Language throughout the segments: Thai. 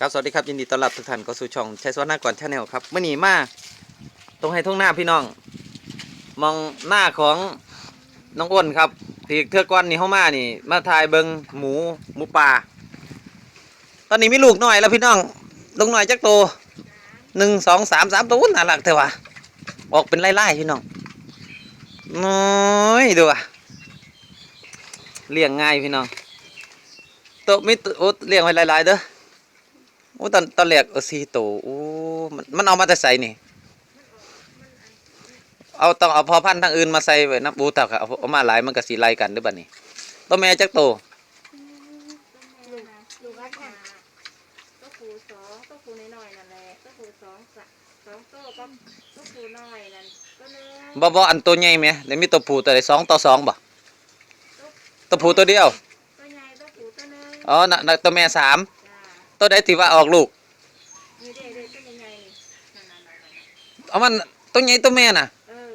ครับสวัสดีครับยินดีต้อนรับทุกท่านเข้าสู่ช่องชัยสวรรณก่อนชาแนลครับเมื่อนี้มาตรงให้ทุ่งหน้าพี่น้อง มองหน้าของน้องอ้นครับที่เทือกก้อนนี่เข้ามานี่ มาถ่ายเบิงหมูหมูป่าตอนนี้มีลูกหน่อยแล้วพี่น้องลูกหน่อยจักโตหนึ่งสองสามสามตัวน่ารักเถอะวะออกเป็นไล่ๆพี่น้องน้อยดูอะเลี้ยงง่ายพี่น้องโตะมีตัวโอ้เลี้ยงไว้หลายๆเด้อ โอ้ตอนตอนแรกเออสี่ตัวโอ้มันมันเอามาแต่ใส่นี่ เอาต้องเอาพอพันธุ์ทางอื่นมาใส่ไว้นะบูตักเอาเอามาหลายมันก็สีไล่กันหรือเปล่านี่ตัวแม่จักโตลูกลูกอัดค่ะก็ครูสองก็ครูน้อยๆนั่นแหละก็ครูสองสะสองโต๊ะก็ก็ครูน้อยนั่นก็หนึงบ่บ่อันตัวใหญ่ไหมแล้วมีตัวผู้ตัวใดสองต่อสองบ่ตัวผู้ตัวเดียวตัวใหญ่ก็ครูตัวหนึงอ๋อน่ะน่ะตัวแม่สาม จ้าตัวใดที่ว่าออกลูกมีเด็กๆตัวใหญ่ๆนั่นนั่นนั่นนั่นเอามันตัวใหญ่ตัวแม่น่ะเออ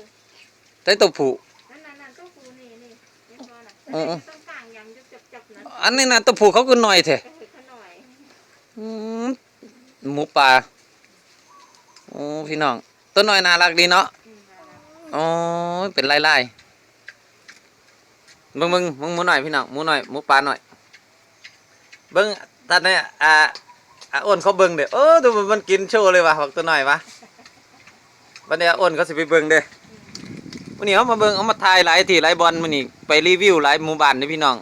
แต่ตัวผู้นั่นนั่นนั่นก็ครูนี่นี่เห็นบ่น่ะเออเออต้องกลางยังจับจับๆๆนะอันนี้น่ะตัวผู้เขาก็น้อยแท้ก็คือขน่อยอืมหมูป่าโอ้พี่น้องตัวน้อยน่ารักดีเนาะอืมนั่นน่ะอ๋อเป็นไล่ไล่มึงมึงมึงหมูหน่อยพี่น้องหมูหน่อยหมูปลาหน่อยเบิ้ง ตอนนี้อ่าอ่าอ้นเขาเบิ้งเด้อเออดูมันกินโชว์เลยวะบอกตัวหน่อยวะวันนี้อ้นเขาสิไปเบิ้งเด้อวันนี้เขามาเบิ้งเอามาถ่ายหลายที่หลายบอลมันนี่ไปรีวิวหลายหมู่บ้านนี่พี่น้อง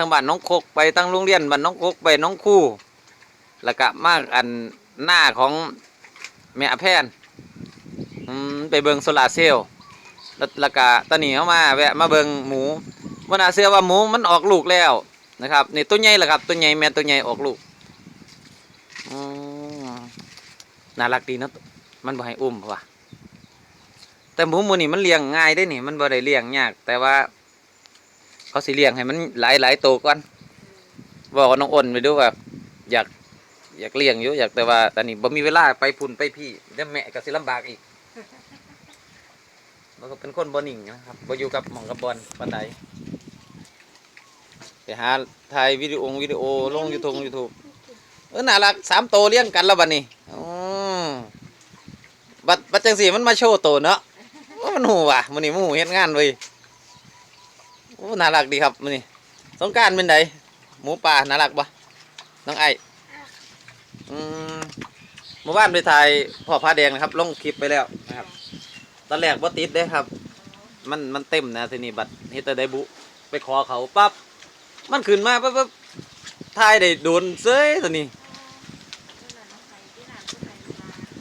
ทั้งบ้านน้องโคกไปตั้งโรงเรียนบ้านน้องโคกไปน้องคู่แล้วก็มากอันหน้าของแม่แพนอืมไปเบิงโซลาเซลล์แล้วก็ตอนนี้เขามาแวะมาเบิงหมูวันน่าเชื่อว่าหมูมันออกลูกแล้ว นะครับนี่ตัวใหญ่แหละครับตัวใหญ่แม่ตัวใหญ่ออกลูกอืมน่ารักดีเนอะมันบ่ให้อุ้มว่ะแต่หมูหมูนี่มันเลี้ยงง่ายได้นี่มันบ่ได้เลี้ยงยาก แต่ว่า เขาสิเลี้ยงให้มันหลายหลายๆตัวก่อนบอกกับน้องอ้นไปดูว่าอยากอยากเลี้ยงอยู่อยากแต่ว่าตอนนี้บ่มีเวลาไปพุ่นไปพี่เดี๋ยวแม่ก็สิลำบากอีกมันก็เป็นคนบอนิ่งนะครับบอยู่กับหมองกับบอลปันใด ไปหาถ่ายวิดีโอวิดีโอลงยูทูบยูทูบเออน่ารักสามโตเลี้ยงกันแล้วบัดนี้อืมบัดบัดจังสีมันมาโชว์โตเนาะมันหูว่ะมันนี่มันหูเฮ็ดงานเว้ยโอ้น่ารักดีครับมันนี่สงการเป็นไดหมูป่าน่ารักปะน้องไออืมหมู่บ้านไปถ่ายพ่อพาแดงนะครับ ลงคลิปไปแล้วนะครับ ตอนแรกบ่ติดเด้ครับ มันมันเต็มนะทีนี้บัตรเฮดแต่ไดบุ ไปขอเขาปั๊บ มันขึ้นมาปั๊บปั๊บทายได้โดนเซ้ยตัวนี้ตัวนั้นเอาใส่ที่นั่นตัวใส่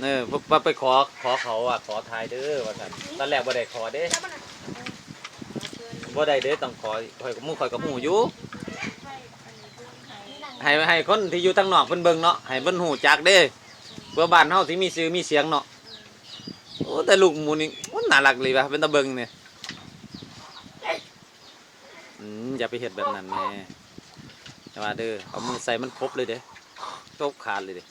มาเอปั๊บไปขอขอเขาอะขอทายเด้อว่าซั่นตอนแรกบ่ได้ขอเด้วันน่ะเออเอาเกินบ่ได้เด้ต้องขอข่อยกับหมู่ข่อยกับหมู่อยู่ให้ให้คนที่อยู่ทางนอกเพิ่นเบิ่งเนาะให้เพิ่นฮู้จักเด้เพื่อบ้านเฮาสิมีชื่อมีเสียงเนาะโอ้แต่ลูกหมูนี่มันน่ารักเลยว่ะเป็นตาเบิ่งเนี่ย อืมอย่าไปเฮ็ดแบบนั้นแม่อย่าว่าเด้อเอามือใส่มันครบเลยเด้ตบขาดเลยเด้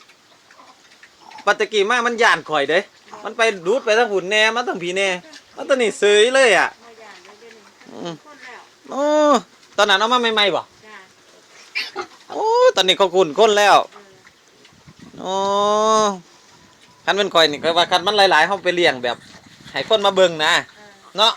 ปัตตะกี้มามันย่านข่อยเด้ มันไปดูดไปทางหุ่นแหน่มาทางผีแหน่มันตัวนี้เสยเลยอะมาอย่างเดียวเดี๋ยวนี้อืมคนแล้วโอ้ตอนนั้นเอามาใหม่ๆบ่จ้าโอ้ตอนนี้เขาคุ้นคนแล้วเออโอ้คันเป็นข่อยนี่ก็ว่าคันมันหลายๆเขาไปเลี้ยงแบบให้คนมาเบิ่งนะเออเนาะ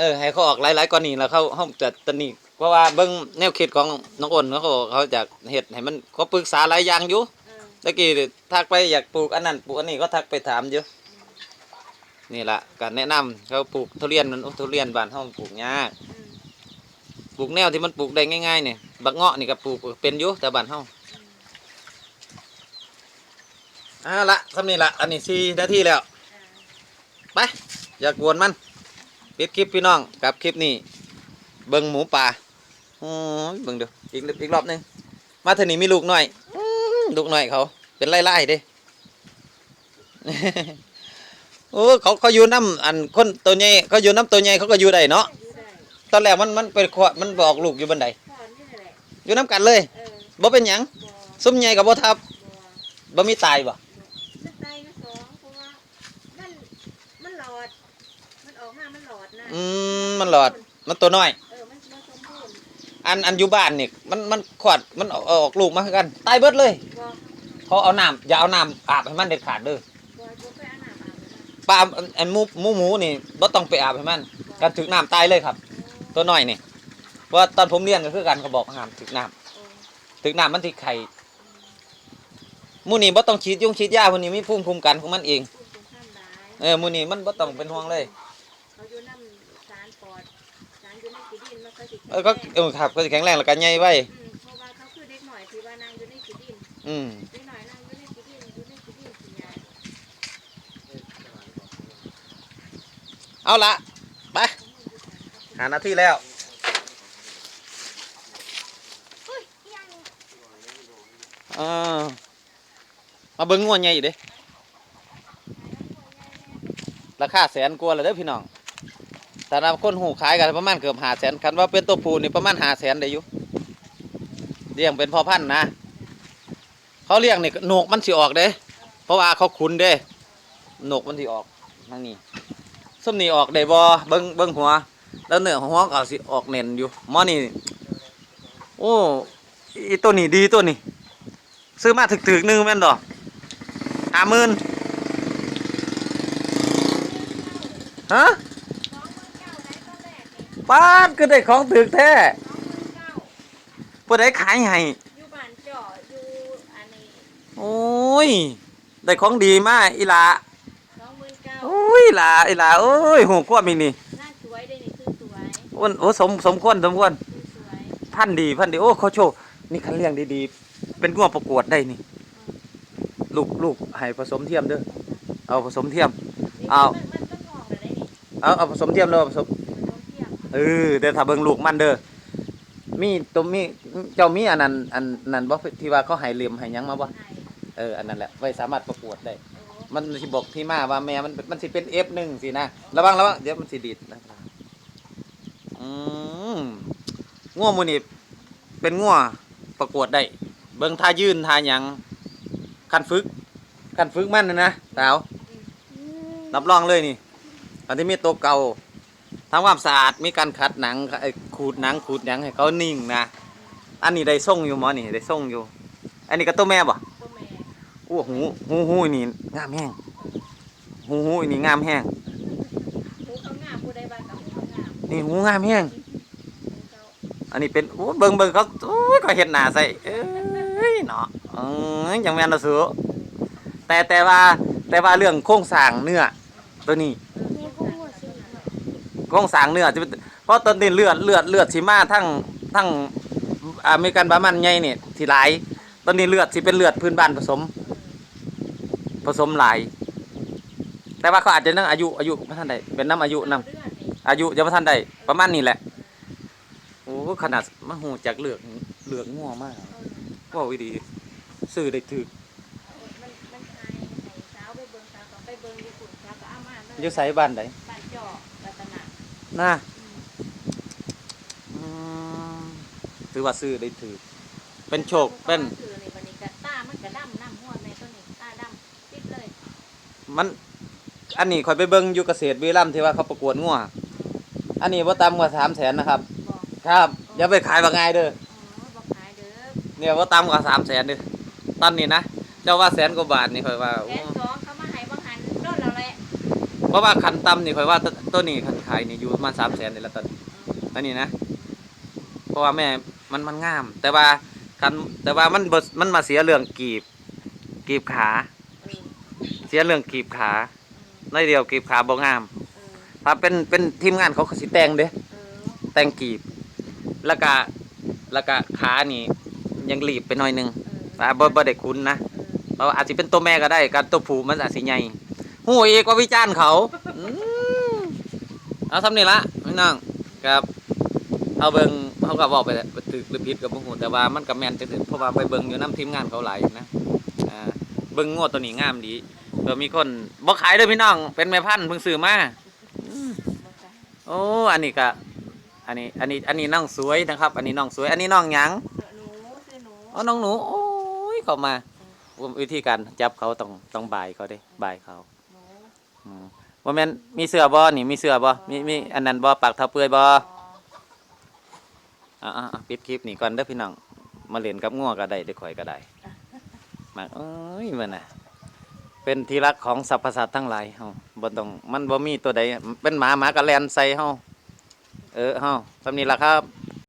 เออให้เขาออกหลายๆกว่านี้แล้วเขาเขาจะตอนนี้เพราะว่าเบิ่งแนวคิดของน้องอ้นเขาก็เขาจะเฮ็ดให้มันเขาปรึกษาหลายอย่างอยู่เออตะกี้ทักไปอยากปลูกอันนั้นปลูกอันนี้ก็ทักไปถามอยู่นี่ล่ะก็แนะนำเขาปลูกทุเรียนมันโอ้ทุเรียนบ้านเฮาปลูกยากอืมปลูกแนวที่มันปลูกได้ง่ายๆนี่บักเงาะนี่ก็ปลูกเป็นอยู่แต่บ้านเฮาอืมอ่าละสำนี้ละอันนี้สี่นาทีแล้วอ่าไปอย่ากวนมัน ปิดคลิปพี่น้องกับคลิปนี้ เบิ่งหมูป่าโอ้ยเบิ่งเดูอีกอีกรอบหนึงมาเถอะนี่มีลูกหน่อยอื้อลูกหน่อยเขา เป็นไล่ๆเด้โอ้เขาเขาอยู่น้ำอันคนตัวใหญ่เขาอยู่น้ำตัวใหญ่เขาก็อยู่ได้เนาะอยู่ได้ตอนแรกมันมันเป็นขวดมันบอกลูกอยู่บันไดพ่อนี่แหละอยู่น้ำกันเลยเออบ่เป็นหยังบ่ซุ้มใหญ่กับบ่ทับบ่บ่มีตายบ่ มันตายก็สองเพราะว่ามันมันหลอด มัน มันหลอดมมันหลอด มันตัวน้อย เออมันมันสมบูรณ์ไออันอันอยู่บ้านนี่มันมันขวดมันออกออกลูกมาคือกันตายเบิดเลยบ่เขาเอาน้ำอย่าเอาน้ำอาบให้มันเด็ดขาดเด้อบ่บ่ไปอาน้ำอาบน้ำปลาอันอันหมูหมูหมูนี่บ่ต้องไปอาบให้มันการถึกน้ำตายเลยครับ ตัวน้อยนี่เพราะว่าตอนผมเรียนก็คือกันเขาบอกห้ามถึกน้ำโอ้ถึกน้ำมันสิไข่หมูนี่บ่ต้องฉีดยุงฉีดยาพวกนี้มีภูมิคุ้มกันของมันเองพูดตรงข้ามร้ายเออหมูนี่มันบ่ต้องเป็นห่วงเลย เขาอยู่น้ำสารปอด สารอยู่ในกีดินมันก็สิเออก็เออครับก็สิแข็งแรงแล้วก็ใหญ่ไว้อืมเพราะว่าเขาคือเด็กหน่อยที่ว่านางอยู่ในกีดินอืมเด็กหน่อยนางอยู่ในกีดินอยู่ในกีดินสิยายเอาละไปหาหน้าที่แล้วเฮ้ยอีหยังเออมาเบิ่งงัวใหญ่อยู่เด้ราคาแสนกว่าเลยเด้อพี่น้อง แต่ละคนหูขายกันประมาณเกือบหาแสนคันว่าเป็นตัวผู้นี่ประมาณหาแสนได้อยู่เลี้ยงเป็นพ่อพันธุ์นะเขาเลี้ยงนี่โหนกมันสิออกเด้ เพราะว่าเขาขุนเด้โหนกมันสิออกทางนี้ส้มนี่ออกได้บ่เบิ่งเบิ่งหัว แล้วเนื้อหัวก็สิออกเน่นอยู่มอนี่โอ้อีตัวนี้ดีตัวนี้ ซื้อมาถึกๆหนึงแม่นดอกห้าหมื่นฮะ ป้าดก็ได้ของถึกแท้สองหมื่นเก้าผู้ใดขายให้อยู่บ้านเจาะอยู่อันนี้โอ้ยได้ของดีมากอีหลาสองหมื่นเก้าโอ้ยหลาอีหลาโอ้ยหูควบอีนี่หน้าสวยได้นี่คือสวยโอ้นโอ้สมสมควรสมควรคือสวยพันธุ์ดีพันธุ์ดีโอ้เขาโชว์นี่คันเลี้ยงดีๆ เป็นงัวประกวดได้นี่ ลูกลูกให้ผสมเทียมเด้อเอาผสมเทียม นี่อ้าว มันมันต้นหอมอะไรนี่เอาเอาผสมเทียมเลยผสมมันต้น เทียมเออเดี๋ยวถ้าเบิ่งลูกมันเด้อมีตัวมีเจ้ามีอันนั้นอันนั้นบ่ที่ว่าเขาให้เหลี่ยมให้หยังมาบ่ไห้เอออันนั้นแหละไว้สามารถประกวดได้โอ้มันสิบอกที่มาว่าแม่มันมันสิเป็น F1 สินะระวังระวังเดี๋ยวมันสิดีดนะครับอืมง่วงมูนี่เป็นง่วประกวดได้ เบิ่งท่ายืนท่าหยังคันฝึกคันฝึกมันนะนะสาวรับรองเลยนี่อันที่มีตัวเก่า ทำความสะอาดมีการขัดหนังไอ้ขูดหนังขูดหยังให้เขานิ่งนะอันนี้ได้ส่งอยู่หมอนี่ได้ส่งอยู่ อันนี้ก็ตัวแม่บ่ตัวแม่โอ้หูหูหูนี่งามแห้งหูหูนี่งามแห้งหูเขางามผู้ใดบ้านกับหูเขางามนี่หูงามแห้งหูเขาอันนี้เป็นโอ้เบิ่งเบิ่งเขาโอ้ยก็เห็นหน้าใส่เอ้ยเนาะเอ้ยจังแม่นละสูแต่แต่ว่าแต่ว่าเรื่องโครงสร้างเนื้อตัวนี้นี่ผู้หัวสิ โครงสร้างเนื้อจะเป็นเพราะตอนนี้เลือดเลือดเลือดสิมาทั้งทั้งอเมริกันบามันใหญ่นี่สิหลาย ตอนนี้เลือดสิเป็นเลือดพื้นบ้านผสม ผสมหลาย แต่ว่าเขาอาจจะนั่งอายุอายุไม่ทันใดเป็นน้ำอายุนำเลือดนี่อายุยังไม่ทันได้ประมาณนี้แหละโอ้ขนาดมาหูจากเหลือกเหลือกง่วมากเออว่าวิดีซื้อได้ถือมันมันคลายให้สาวไปเบิ่งสาวก็ไปเบิ่งญี่ปุ่นสาวก็เอามาเลยอยู่ไสบ้านใดบ้านเจาะรัต นะน่าอืมอืมถือว่าซื้อได้ถือ เป็นโชคเป็นคือในบัดนี้ก็ตามันก็ดำน้ำหัวแม่ตัวนี้ตาดำติดเลยมัน อันนี้คอยไปเบิ่งอยู่เกษตรวีรัมย์ที่ว่าเขาประกวดง่วอันนี้ว่าต่ำกว่าสามแสนนะครับบอกครับอย่าไปขายว่าง่ายเด้ออ๋อบอกขายเด้อเนี่ยว่าต่ำกว่าสามแสนเด้อตอนนี้นะเจ้าว่าแสนกว่าบาทนี่คอยว่าแสนสองเขามาให้บางหันโดนแล้วแหละ เพราะว่าคันต่ำนี่คอยว่าตตัวนี้คันขายนี่อยู่ประมาณสามแสนนี่ละตอนอันนี้นะ เพราะว่าแม่มันมันงาม แต่ว่ากันแต่ว่ามันมันมาเสียเรื่องกีบ กีบขา เสียเรื่องกีบขาน้อยเดียวกีบขาบ่งาม ถ้าเป็นเป็นทีมงานเขาสิแต่งเด้แต่งกีบ แล้วก็แล้วก็ขานี่ยังรีบไปหน่อยนึงเออแต่บ่บ่ได้คุ้นนะเราอาจสิเป็นตัวแม่ก็ได้ การตัวผู้มันอาจสิใหญ่ หูอีกว่าวิจารณ์เขาเอาทำนี่ละพี่น้องครับเอาเบิงเขาก็บอกไปแหละตึกหรือผิดกับบ่ฮู้แต่ว่ามันก็แมนจังเพราะว่าไปเบิงอยู่นํทีมงานเขาไหลนะเบิงงวดตัวนี้งามดีเผื่อมีคนบ่ขายด้อพี่น้อง เป็นแม่พันธุ์เพิ่งซื้อมากโอ้อันนี้ก็อันนี้อันนี้อันนี้น้องสวยนะครับ อันนี้น้องสวย อันนี้น้องหยังหนูอหนูอ๋อน้องหนูโอ้ยเข้ามาวิธีการจับเขาต้องต้องบายเขาด้บายเขา ว่าแม่นมีเสื้อบ่นี่มีเสื้อบ่มีมีอันนั้นบ่ปากเท้าเปื่อยบ่อ๋ออ่าๆปิดคลิปนี่ก่อนเด้อพี่น้องมาเล่นกับงัวก็ได้เด้อข่อยก็ได้มาเอ้ยมันน่ะเป็นที่รักของสรรพสัตว์ทั้งหลายเฮาบ่ต้องมันบ่มีตัวใดเป็นหมาหมาก็แลนใส่เฮาเออเฮาสำนี้ล่ะครับ